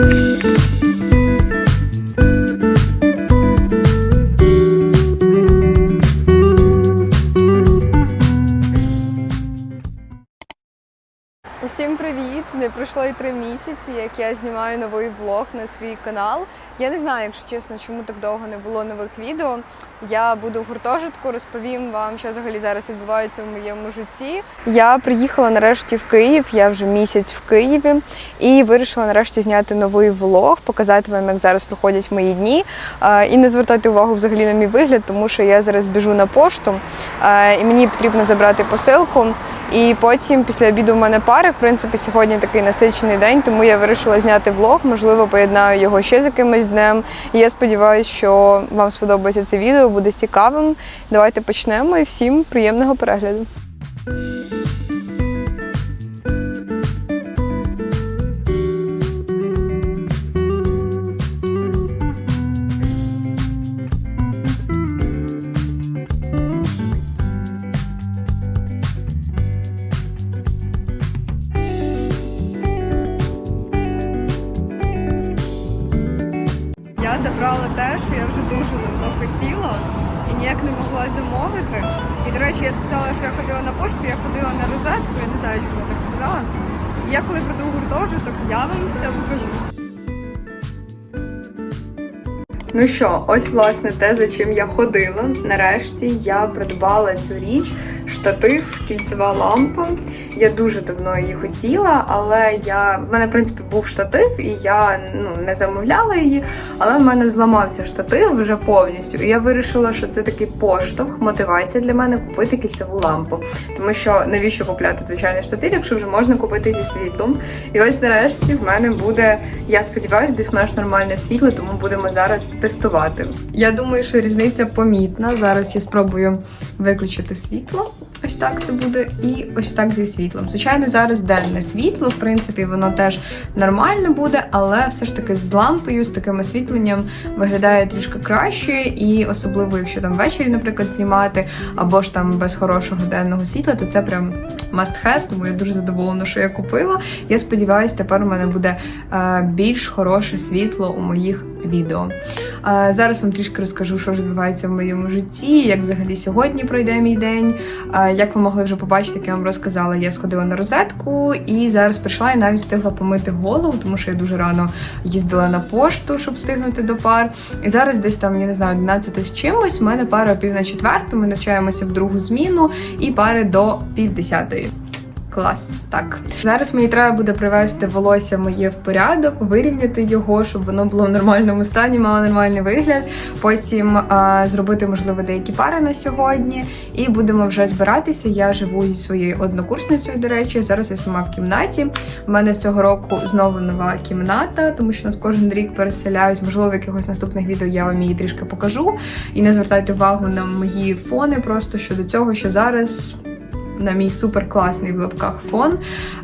Thank you. Не пройшло і три місяці, як я знімаю новий влог на свій канал. Я не знаю, якщо чесно, чому так довго не було нових відео. Я буду в гуртожитку, розповім вам, що взагалі зараз відбувається в моєму житті. Я приїхала нарешті в Київ, я вже місяць в Києві і вирішила нарешті зняти новий влог, показати вам, як зараз проходять мої дні. І не звертати увагу взагалі на мій вигляд, тому що я зараз біжу на пошту і мені потрібно забрати посилку. І потім після обіду в мене пари. В принципі, сьогодні такий насичений день, тому я вирішила зняти влог. Можливо, поєднаю його ще з якимось днем. І я сподіваюся, що вам сподобається це відео, буде цікавим. Давайте почнемо і всім приємного перегляду. Забрала те, що я вже дуже давно хотіла і ніяк не могла замовити. І, до речі, я сказала, що я ходила на пошту, я ходила на розетку, я не знаю, чому я так сказала. І я коли прийду в гуртожиток, я вам все покажу. Ну що, ось власне те, за чим я ходила. Нарешті я придбала цю річ, штатив, кільцева лампа. Я дуже давно її хотіла, але я в мене в принципі був штатив, і я ну не замовляла її. Але в мене зламався штатив вже повністю. І я вирішила, що це такий поштовх, мотивація для мене купити кільцеву лампу. Тому що навіщо купляти звичайний штатив, якщо вже можна купити зі світлом. І ось нарешті в мене буде, я сподіваюся, більш-менш нормальне світло, тому будемо зараз тестувати. Я думаю, що різниця помітна. Зараз я спробую виключити світло. Ось так це буде, і ось так зі світлом. Звичайно, зараз денне світло, в принципі, воно теж нормально буде, але все ж таки з лампою, з таким освітленням виглядає трішки краще, і особливо, якщо там ввечері, наприклад, знімати, або ж там без хорошого денного світла, то це прям must have, тому я дуже задоволена, що я купила. Я сподіваюся, тепер у мене буде е, більш хороше світло у моїх відео. Зараз вам трішки розкажу, що ж відбувається в моєму житті, як взагалі сьогодні пройде мій день. Як ви могли вже побачити, як я вам розказала, я сходила на розетку і зараз прийшла і навіть встигла помити голову, тому що я дуже рано їздила на пошту, щоб встигнути до пар. І зараз десь там, я не знаю, 11 з чимось. У мене пара пів на четверту. Ми навчаємося в другу зміну і пари до пів десятої. Клас, так. Зараз мені треба буде привести волосся моє в порядок, вирівняти його, щоб воно було в нормальному стані, мало нормальний вигляд. Потім а, зробити, можливо, деякі пари на сьогодні. І будемо вже збиратися. Я живу зі своєю однокурсницею, до речі. Зараз я сама в кімнаті. У мене цього року знову нова кімната, тому що нас кожен рік переселяють. Можливо, в якихось наступних відео я вам її трішки покажу. І не звертайте увагу на мої фони, просто щодо цього, що зараз на мій супер класний в лапках фон.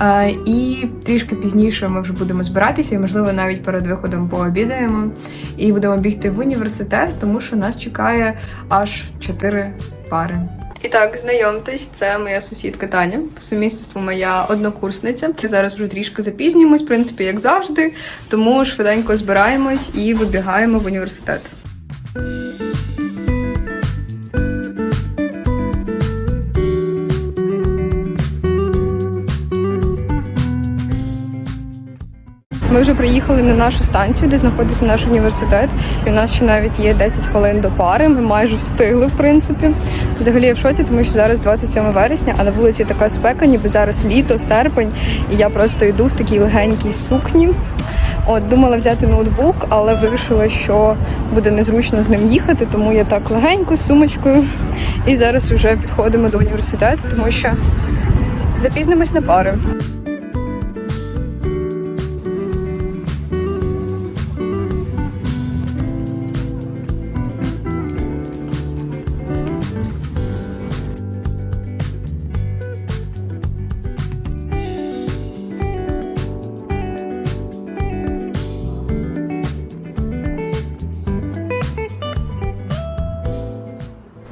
Е, і трішки пізніше ми вже будемо збиратися, і можливо навіть перед виходом пообідаємо. І будемо бігти в університет, тому що нас чекає аж 4 пари. І так, знайомтесь, це моя сусідка Таня, по сумісництву моя однокурсниця. Зараз вже трішки запізнюємось, в принципі, як завжди. Тому швиденько збираємось і вибігаємо в університет. Ми вже приїхали на нашу станцію, де знаходиться наш університет. І у нас ще навіть є 10 хвилин до пари. Ми майже встигли, в принципі. Взагалі я в шоці, тому що зараз 27 вересня, а на вулиці така спека, ніби зараз літо, серпень. І я просто йду в такій легенькій сукні. От думала взяти ноутбук, але вирішила, що буде незручно з ним їхати, тому я так легенько з сумочкою. І зараз вже підходимо до університету, тому що запізнимось на пари.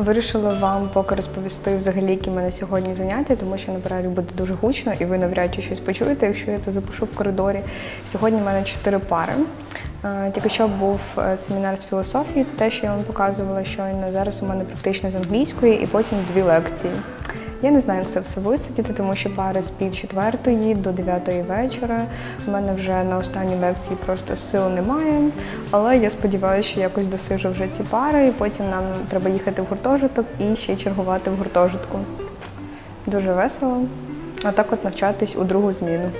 Вирішила вам поки розповісти взагалі, які в мене сьогодні заняття, тому що наприклад, буде дуже гучно, і ви навряд чи щось почуєте, якщо я це запишу в коридорі. Сьогодні в мене чотири пари. Е, тільки що був е, семінар з філософії, це те, що я вам показувала щойно. Зараз у мене практично з англійської, і потім дві лекції. Я не знаю, як це все висидіти, тому що пари з пів четвертої до дев'ятої вечора. У мене вже на останній лекції просто сил немає. Але я сподіваюся, що якось досижу вже ці пари, і потім нам треба їхати в гуртожиток і ще чергувати в гуртожитку. Дуже весело. А так от навчатись у другу зміну.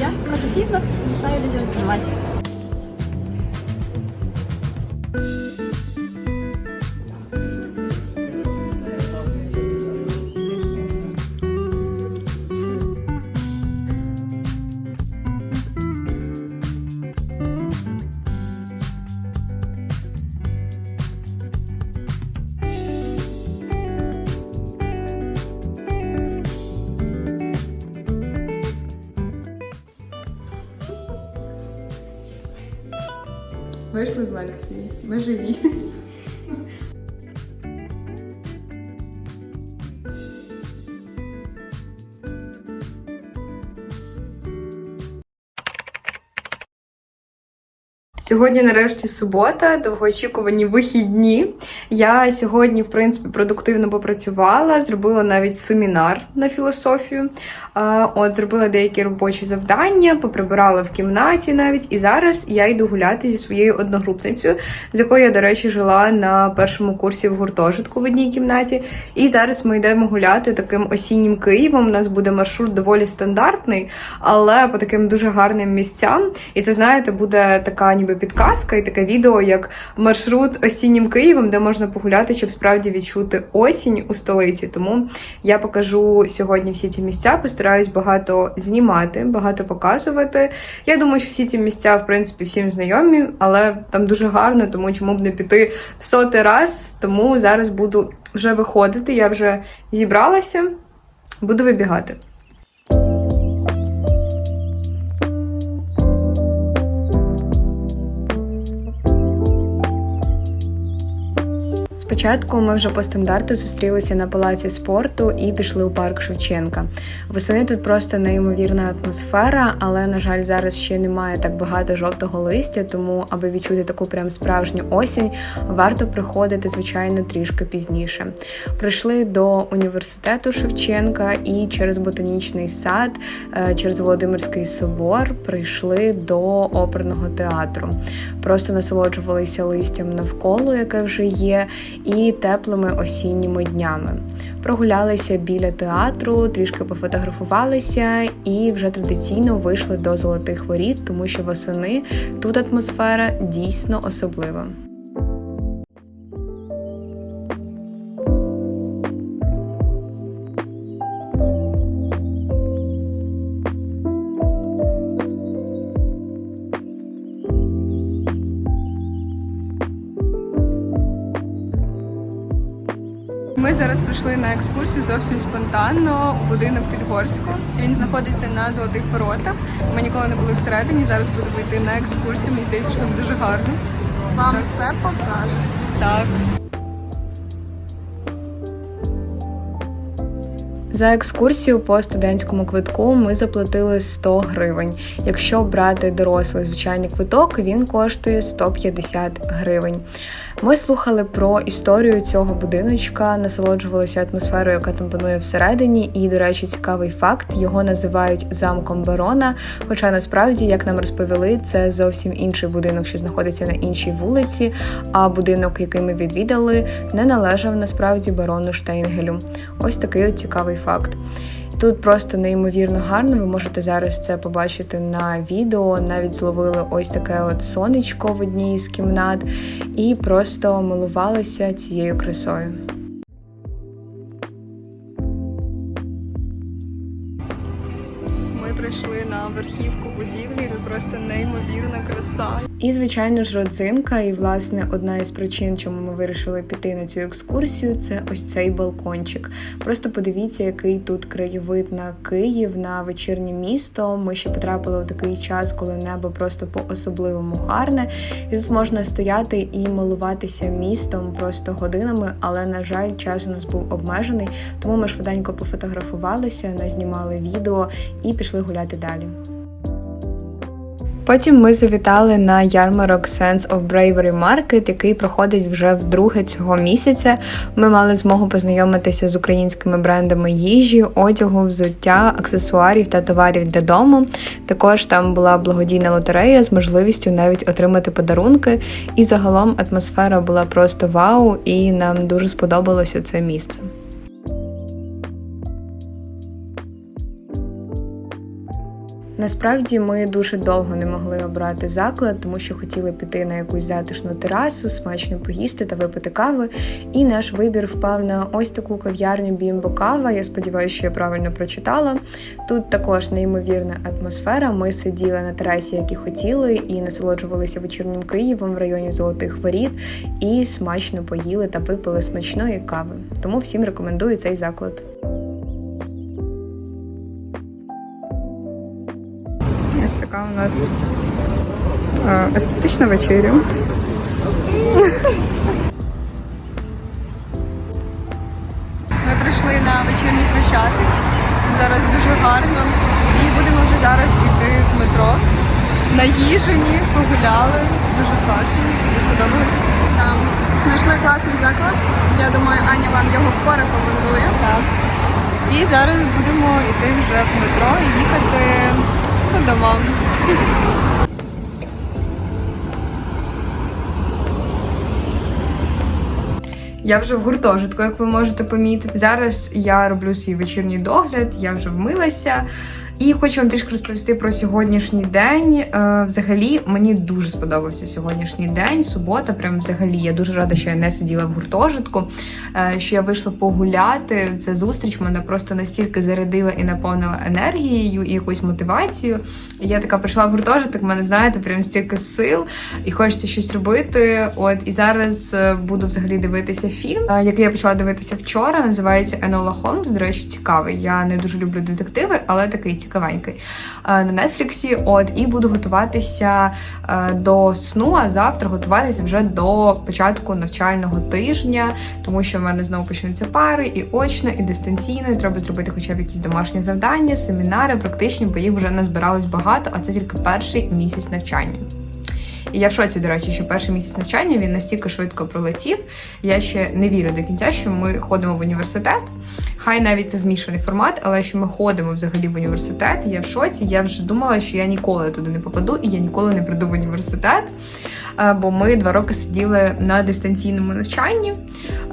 Я професійно мішаю людям знімати. Вийшли з лекції. Ми живі. Сьогодні, нарешті, субота, довгоочікувані вихідні. Я сьогодні, в принципі, продуктивно попрацювала, зробила навіть семінар на філософію. От, зробила деякі робочі завдання, поприбирала в кімнаті навіть. І зараз я йду гуляти зі своєю одногрупницею, з якою я, до речі, жила на першому курсі в гуртожитку в одній кімнаті. І зараз ми йдемо гуляти таким осіннім Києвом. У нас буде маршрут доволі стандартний, але по таким дуже гарним місцям. І це, знаєте, буде така ніби підказка і таке відео, як маршрут осіннім Києвом, де можна погуляти, щоб справді відчути осінь у столиці. Тому я покажу сьогодні всі ці місця, постараюсь багато знімати, багато показувати. Я думаю, що всі ці місця, в принципі, всім знайомі, але там дуже гарно, тому чому б не піти в сотий раз. Тому зараз буду вже виходити. Я вже зібралася, буду вибігати. Спочатку ми вже по стандарту зустрілися на палаці спорту і пішли у парк Шевченка. Восени тут просто неймовірна атмосфера, але на жаль, зараз ще немає так багато жовтого листя, тому аби відчути таку прям справжню осінь, варто приходити, звичайно, трішки пізніше. Прийшли до університету Шевченка і через ботанічний сад, е, через Володимирський собор прийшли до оперного театру. Просто насолоджувалися листям навколо, яке вже є і теплими осінніми днями. Прогулялися біля театру, трішки пофотографувалися і вже традиційно вийшли до золотих воріт, тому що восени тут атмосфера дійсно особлива. Зараз прийшли на екскурсію зовсім спонтанно у будинок Підгорську. Він знаходиться на золотих воротах. Ми ніколи не були всередині. Зараз будемо йти на екскурсію. Мені здається, що там дуже гарно. Вам Так. все покажуть. Так. За екскурсію по студентському квитку ми заплатили 100 гривень. Якщо брати дорослий звичайний квиток, він коштує 150 гривень. Ми слухали про історію цього будиночка, насолоджувалися атмосферою, яка там панує всередині. І, до речі, цікавий факт: його називають замком барона. Хоча насправді, як нам розповіли, це зовсім інший будинок, що знаходиться на іншій вулиці. А будинок, який ми відвідали, не належав насправді барону Штейнгелю. Ось такий от цікавий факт. Тут просто неймовірно гарно. Ви можете зараз це побачити на відео. Навіть зловили ось таке от сонечко в одній з кімнат і просто милувалися цією красою. Ми прийшли на верхівку будівлі, тут просто неймовірна краса. І, звичайно ж, родзинка, і власне одна із причин, чому ми вирішили піти на цю екскурсію, це ось цей балкончик. Просто подивіться, який тут краєвид на Київ, на вечірнє місто. Ми ще потрапили у такий час, коли небо просто по-особливому гарне. І тут можна стояти і милуватися містом просто годинами, але на жаль, час у нас був обмежений, тому ми швиденько пофотографувалися, назнімали відео і пішли гуляти далі. Потім ми завітали на ярмарок Sense of Bravery Market, який проходить вже вдруге цього місяця. Ми мали змогу познайомитися з українськими брендами їжі, одягу, взуття, аксесуарів та товарів для дому. Також там була благодійна лотерея з можливістю навіть отримати подарунки. І загалом атмосфера була просто вау, і нам дуже сподобалося це місце. Насправді ми дуже довго не могли обрати заклад, тому що хотіли піти на якусь затишну терасу, смачно поїсти та випити кави. І наш вибір впав на ось таку кав'ярню Бімбо Кава. Я сподіваюся, що я правильно прочитала. Тут також неймовірна атмосфера. Ми сиділи на терасі, як і хотіли, і насолоджувалися вечірнім Києвом в районі Золотих Воріт, і смачно поїли та випили смачної кави. Тому всім рекомендую цей заклад. Ось така у нас е, естетична вечеря. Ми прийшли на вечірній хрещатик. Тут зараз дуже гарно. І будемо вже зараз йти в метро. Наїжені, погуляли. Дуже класно. Дуже сподобалось. Там знайшли класний заклад. Я думаю, Аня вам його порекомендує. Так. І зараз будемо йти вже в метро і їхати по домам. Я вже в гуртожитку, як ви можете помітити. Зараз я роблю свій вечірній догляд, я вже вмилася. І хочу вам трішки розповісти про сьогоднішній день. Е, взагалі, мені дуже сподобався сьогоднішній день, субота. Прям взагалі я дуже рада, що я не сиділа в гуртожитку, е, що я вийшла погуляти. Ця зустріч мене просто настільки зарядила і наповнила енергією і якоюсь мотивацією. Я така прийшла в гуртожиток, мене знаєте, прям стільки сил, і хочеться щось робити. От і зараз е, буду взагалі дивитися фільм, який я почала дивитися вчора. Називається Енола Холмс. До речі, цікавий. Я не дуже люблю детективи, але такий цікавенький е, на Нетфліксі. От і буду готуватися е, до сну. А завтра готуватися вже до початку навчального тижня, тому що в мене знову почнуться пари і очно, і дистанційно. І треба зробити хоча б якісь домашні завдання, семінари, практичні, бо їх вже назбиралось багато, а це тільки перший місяць навчання. І я в шоці, до речі, що перший місяць навчання він настільки швидко пролетів. Я ще не вірю до кінця, що ми ходимо в університет. Хай навіть це змішаний формат, але що ми ходимо взагалі в університет. Я в шоці. Я вже думала, що я ніколи туди не попаду, і я ніколи не прийду в університет. Е, Бо ми два роки сиділи на дистанційному навчанні.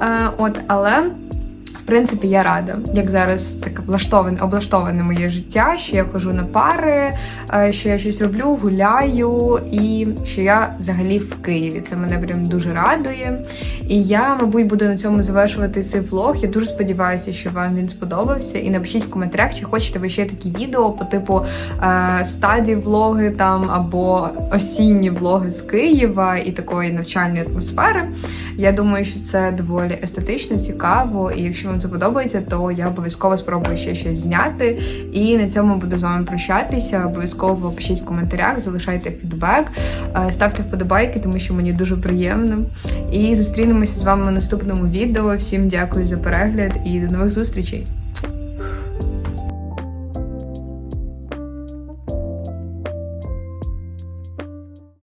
Е, От, але. Принципі, я рада, як зараз таке влаштоване облаштоване моє життя, що я хожу на пари, е, що я щось роблю, гуляю, і що я взагалі в Києві. Це мене прям дуже радує. І я, мабуть, буду на цьому завершувати цей влог. Я дуже сподіваюся, що вам він сподобався. І напишіть в коментарях, чи хочете ви ще такі відео по типу е, стаді влоги там або осінні влоги з Києва і такої навчальної атмосфери. Я думаю, що це доволі естетично, цікаво. І якщо вам це подобається, то я обов'язково спробую ще щось зняти. І на цьому буду з вами прощатися. Обов'язково пишіть в коментарях, залишайте фідбек, е, ставте вподобайки, тому що мені дуже приємно. І зустрінемося з вами в наступному відео. Всім дякую за перегляд і до нових зустрічей!